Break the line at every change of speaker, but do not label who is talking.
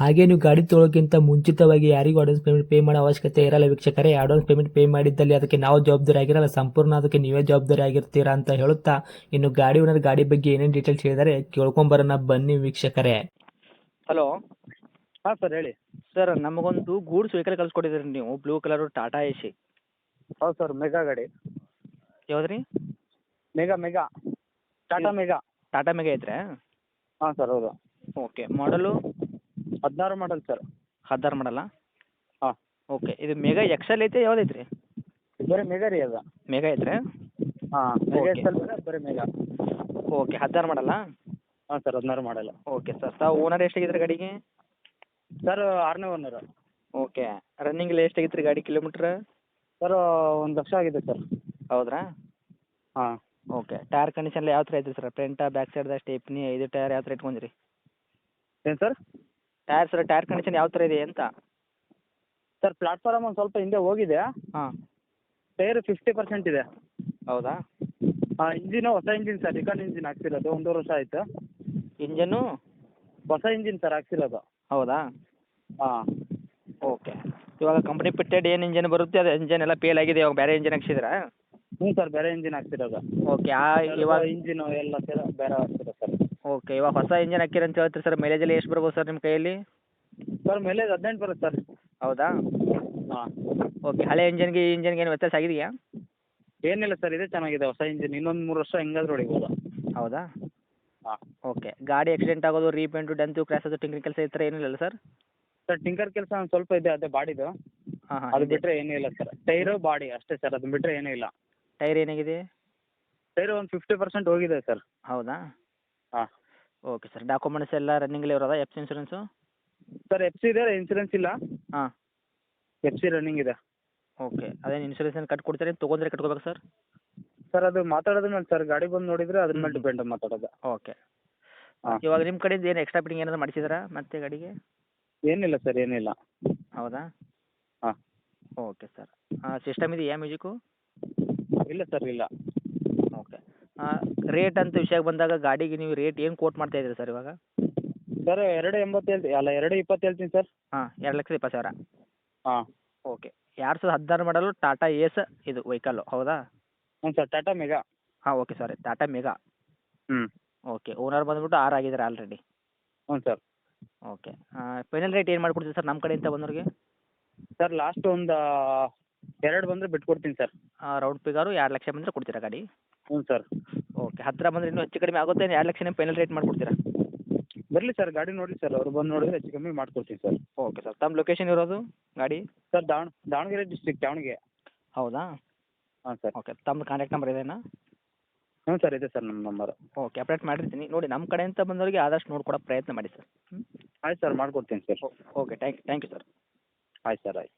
ಹಾಗೆ ನೀವು ಗಾಡಿ ತೊಳೋಕ್ಕಿಂತ ಮುಂಚಿತವಾಗಿ ಯಾರಿಗೂ ಅಡ್ವಾನ್ಸ್ ಪೇಮೆಂಟ್ ಪೇ ಮಾಡೋ ಅವಶ್ಯಕತೆ ಇರಲ್ಲ ವೀಕ್ಷಕರೇ. ಅಡ್ವಾನ್ಸ್ ಪೇಮೆಂಟ್ ಪೇ ಮಾಡಿದ್ದಲ್ಲಿ ಅದಕ್ಕೆ ನಾವು ಜವಾಬ್ದಾರಿ ಆಗಿರಲ್ಲ. ಸಂಪೂರ್ಣ ಅದಕ್ಕೆ ನೀವೇ ಜವಾಬ್ದಾರಿ ಆಗಿರ್ತೀರಾ ಅಂತ ಹೇಳುತ್ತಾ ಇನ್ನು ಗಾಡಿ ಓನರ್ ಗಾಡಿ ಬಗ್ಗೆ ಏನೇನು ಡೀಟೇಲ್ಸ್ ಹೇಳಿದರೆ ಕೇಳ್ಕೊಂಬರೋಣ ಬನ್ನಿ ವೀಕ್ಷಕರೇ.
ಹಲೋ
ಹಾಂ ಸರ್ ಹೇಳಿ.
ಸರ್ ನಮಗೊಂದು ಗೂಡ್ಸ್ ವೆಹಿಕಲ್ ಕಳ್ಸ್ಕೊಟ್ಟಿದ್ದೀರಿ ನೀವು. Blue colour Tata A C
ಹೌದು ಸರ್ ಮೆಗಾ ಗಾಡಿ.
ಯಾವ್ದ್ರಿ? ರೀ
mega. Mega Tata mega.
Tata mega ಐತ್ರಾ?
ಹಾಂ ಸರ್ ಹೌದು.
ಓಕೆ ಮಾಡಲು
ಹದಿನಾರು ಮಾಡಲ್ ಸರ್
ಹದಿನಾರು ಮಾಡಲ್ಲ
ಹಾಂ.
ಓಕೆ ಇದು ಮೆಗಾ ಎಕ್ಸೆಲ್ ಐತೆ ಯಾವ್ದು ಐತ್ರಿ
ಬರೀ ಮೆಗಾ ರೀ ಅದು.
ಮೆಗಾ ಐತ್ರಿ?
ಹಾಂ ಮೆಗಾ
Okay.
ಎಕ್ಸೆಲ್ ಬರೀ ಮೆಗಾ
ಓಕೆ ಹದಿನಾರು ಮಾಡಲ್ಲ
ಹಾಂ ಸರ್ ಹದಿನಾರು ಮಾಡಲ್ಲ
ಓಕೆ ಸರ್ ತಾವು ಓನರ್ ಎಷ್ಟಾಗಿದ್ರಿ ಗಾಡಿಗೆ?
ಸರ್ ಆರನೇ ಓನರ್
ಓಕೆ ರನ್ನಿಂಗ್ ಎಲ್ಲ ಎಷ್ಟಾಗಿತ್ತು ರೀ ಗಾಡಿ ಕಿಲೋಮೀಟ್ರ್
ಸರ್ ಒಂದು ಲಕ್ಷ ಆಗಿದೆ ಸರ್
ಹೌದ್ರಾ?
ಹಾಂ.
ಓಕೆ ಟೈರ್ ಕಂಡೀಷನ್ ಯಾವ ಥರ ಐತ್ರಿ ಸರ್ ಫ್ರಂಟ ಬ್ಯಾಕ್ ಸೈಡ್ದ ಸ್ಟೇಪ್ನಿ ಐದು ಟೈರ್ ಯಾವ ಥರ ಇಟ್ಕೊಂಡಿರಿ?
ಏನು sir
tyre sir tyre condition ಯಾವ ಥರ ಇದೆ ಅಂತ.
ಸರ್ ಪ್ಲಾಟ್ಫಾರಮ್ ಒಂದು ಸ್ವಲ್ಪ ಹಿಂದೆ ಹೋಗಿದೆ.
ಹಾಂ.
ಟೈರ್ ಫಿಫ್ಟಿ ಪರ್ಸೆಂಟ್ ಇದೆ.
ಹೌದಾ?
ಹಾಂ ಇಂಜಿನು ಹೊಸ ಇಂಜಿನ್ ಸರ್ ರಿಕಾರ್ಡ್ ಇಂಜಿನ್ ಹಾಕ್ಸಿರೋದು ಒಂದೂವರೆ ವರ್ಷ ಆಯಿತು.
ಇಂಜನ್ನು?
ಹೊಸ ಇಂಜಿನ್ ಸರ್ ಹಾಕ್ಸಿರೋದು.
ಹೌದಾ?
ಹಾಂ.
ಓಕೆ ಇವಾಗ ಕಂಪ್ನಿ ಫಿಟ್ಟೆಡ್ ಏನು ಇಂಜನ್ ಬರುತ್ತೆ ಅದು ಇಂಜನ್ ಎಲ್ಲ ಫೇಲ್ ಆಗಿದೆ ಇವಾಗ ಬೇರೆ ಇಂಜಿನ್ ಹಾಕ್ಸಿದ್ರಾ?
ಹ್ಞೂ ಸರ್ ಬೇರೆ ಇಂಜಿನ್ ಹಾಕ್ಸಿರೋದು.
ಓಕೆ ಆ ಇವಾಗ
ಇಂಜಿನು ಎಲ್ಲ ಸೇರ ಬೇರೆ ಹಾಕ್ಸಿರೋದು. ಸರ್
ಓಕೆ ಇವಾಗ ಹೊಸ ಇಂಜನ್ ಹಾಕಿರಿ ಅಂತ ಹೇಳ್ತೀರಿ ಸರ್ ಮೈಲೇಜ್ ಎಲ್ಲ ಎಷ್ಟು ಬರ್ಬೋದು ಸರ್ ನಿಮ್ಮ ಕೈಯಲ್ಲಿ?
ಸರ್ ಮೈಲೇಜ್ ಹದಿನೆಂಟು ಬರುತ್ತೆ ಸರ್
ಹೌದಾ?
ಹಾಂ.
ಓಕೆ ಹಳೆ ಇಂಜನ್ಗೆ ಈ ಇಂಜನ್ಗೆ ಏನು ವ್ಯತ್ಯಾಸ ಆಗಿದೆಯಾ?
ಏನಿಲ್ಲ ಸರ್ ಇದೇ ಚೆನ್ನಾಗಿದೆ ಹೊಸ ಇಂಜಿನ್ ಇನ್ನೊಂದು ಮೂರು ವರ್ಷ ಹೆಂಗಾದ್ರೂ ಹೊಡಿಬೋದು.
ಹೌದಾ?
ಹಾಂ.
ಓಕೆ ಗಾಡಿ ಆಕ್ಸಿಡೆಂಟ್ ಆಗೋದು ರೀಪೇಂಟು ಡೆಂತು ಕ್ರ್ಯಾಸದು ಟಿಂಕರ್ ಕೆಲಸ ಈ ಥರ ಏನಿಲ್ಲ ಸರ್
ಸರ್ ಟಿಂಕರ್ ಕೆಲಸ ಒಂದು ಸ್ವಲ್ಪ ಇದೆ ಅದೇ ಬಾಡಿದು.
ಹಾಂ ಹಾಂ
ಅದು ಬಿಟ್ಟರೆ ಏನೂ ಇಲ್ಲ ಸರ್ ಟೈರು ಬಾಡಿ ಅಷ್ಟೇ ಸರ್ ಅದು ಬಿಟ್ಟರೆ ಏನೂ ಇಲ್ಲ.
ಟೈರ್ ಏನಾಗಿದೆ?
ಟೈರು ಒಂದು ಫಿಫ್ಟಿ ಪರ್ಸೆಂಟ್ ಹೋಗಿದೆ ಸರ್
ಹೌದಾ?
ಹಾಂ.
ಓಕೆ ಸರ್ ಡಾಕ್ಯುಮೆಂಟ್ಸ್ ಎಲ್ಲ ರನ್ನಿಂಗಲ್ಲಿ ಇರೋದಾ? F insurance
sir F C ಇದೆ ಇನ್ಸೂರೆನ್ಸ್ ಇಲ್ಲ.
ಹಾಂ.
ಎಫ್ ಸಿ ರನ್ನಿಂಗ್ ಇದೆ.
ಓಕೆ ಅದೇನು ಇನ್ಸೂರೆನ್ಸ್ ಏನು ಕಟ್ ಕೊಡ್ತೀರಿ? ತೊಗೊಂಡ್ರೆ ಕಟ್ಕೋಬೇಕು ಸರ್
ಸರ್ ಅದು ಮಾತಾಡೋದ್ರ ಮೇಲೆ ಸರ್ ಗಾಡಿ ಬಂದು ನೋಡಿದರೆ ಅದ್ರ ಮೇಲೆ ಡಿಪೆಂಡ್ ಮಾತಾಡೋದು.
ಓಕೆ
ಹಾಂ.
ಇವಾಗ ನಿಮ್ಮ ಕಡೆಯಿಂದ ಏನು ಎಕ್ಸ್ಟ್ರಾ ಫಿಟ್ಟಿಂಗ್ ಏನಾದ್ರು ಮಾಡಿಸಿದ್ರಾ ಮತ್ತೆ ಗಾಡಿಗೆ?
ಏನಿಲ್ಲ ಸರ್ ಏನಿಲ್ಲ.
ಹೌದಾ?
ಹಾಂ.
ಓಕೆ ಸರ್ ಸಿಸ್ಟಮ್ ಇದೆಯಾ ಮ್ಯೂಸಿಕ್ಕು?
ಇಲ್ಲ ಸರ್ ಇಲ್ಲ.
ರೇಟ್ ಅಂತ ವಿಷಯ ಬಂದಾಗ ಗಾಡಿಗೆ ನೀವು ರೇಟ್ ಏನು ಕೋಟ್ ಮಾಡ್ತಾ ಇದ್ದೀರಿ ಸರ್ ಇವಾಗ?
ಸರ್ ಎರಡು ಎಂಬತ್ತು ಹೇಳ್ತೀನಿ ಅಲ್ಲ ಎರಡು ಇಪ್ಪತ್ತು ಹೇಳ್ತೀನಿ ಸರ್
ಹಾಂ ಎರಡು ಲಕ್ಷದ ಇಪ್ಪತ್ತು ಸಾವಿರ.
ಹಾಂ.
ಓಕೆ ಎರಡು ಸಾವಿರದ ಹದಿನಾರು ಮಾಡಲು? ಟಾಟಾ ಏಸ್ ಇದು ವೆಹಿಕಲ್ಲು ಹೌದಾ?
ಹ್ಞೂ ಸರ್ ಟಾಟಾ ಮೆಗಾ
ಹಾಂ ಓಕೆ ಸರ್ ಟಾಟಾ ಮೆಗಾ
ಹ್ಞೂ
ಓಕೆ ಓನರ್ ಬಂದ್ಬಿಟ್ಟು ಆರು ಆಗಿದ್ದಾರೆ ಆಲ್ರೆಡಿ
ಹ್ಞೂ ಸರ್
ಓಕೆ ಫೈನಲ್ ರೇಟ್ ಏನು ಮಾಡಿಕೊಡ್ತೀವಿ ಸರ್ ನಮ್ಮ ಕಡೆಯಿಂದ ಬಂದವ್ರಿಗೆ?
ಸರ್ ಲಾಸ್ಟ್ ಒಂದು ಎರಡು ಬಂದರೆ ಬಿಟ್ಕೊಡ್ತೀನಿ ಸರ್
ರೌಂಡ್ ಫಿಗರು ಎರಡು ಲಕ್ಷ ಬಂದರೆ ಕೊಡ್ತೀರಾ ಗಾಡಿ?
ಹ್ಞೂ ಸರ್.
ಓಕೆ ಹತ್ತಿರ ಬಂದರೆ ಇನ್ನೂ ಹೆಚ್ಚು ಕಡಿಮೆ ಆಗುತ್ತೆ ಎರಡು ಲಕ್ಷನೇ ಫೈನಲ್ ರೇಟ್ ಮಾಡಿಕೊಡ್ತೀರಾ?
ಬರಲಿ ಸರ್ ಗಾಡಿ ನೋಡಿ ಸರ್ ಅವ್ರು ಬಂದು ನೋಡಿದ್ರೆ ಹೆಚ್ಚು ಕಮ್ಮಿ ಮಾಡ್ಕೊಡ್ತೀನಿ ಸರ್.
ಓಕೆ ಸರ್ ತಮ್ಮ ಲೊಕೇಶನ್ ಇರೋದು ಗಾಡಿ?
ಸರ್ ದಾವಣ ದಾವಣಗೆರೆ ಡಿಸ್ಟ್ರಿಕ್ಟ್ ದಾವಣಗೆರೆ.
ಹೌದಾ?
ಹಾಂ ಸರ್.
ಓಕೆ ತಮ್ಮ ಕಾಂಟ್ಯಾಕ್ಟ್ ನಂಬರ್ ಇದೇನಾ?
ಹ್ಞೂ ಸರ್ ಇದೆ ಸರ್ ನಮ್ಮ ನಂಬರ್
ಓಕೆ ಅಪ್ಡೇಟ್ ಮಾಡಿರ್ತೀನಿ. ನೋಡಿ ನಮ್ಮ ಕಡೆಯಿಂದ ಬಂದವರಿಗೆ ಆದಷ್ಟು ನೋಡ್ಕೊಡೋ ಪ್ರಯತ್ನ ಮಾಡಿ ಸರ್.
ಹ್ಞೂ ಆಯ್ತು ಸರ್ ಮಾಡ್ಕೊಡ್ತೀನಿ sir.
Okay thank thank you sir.
ಆಯ್ತು ಸರ್ ಆಯ್ತು.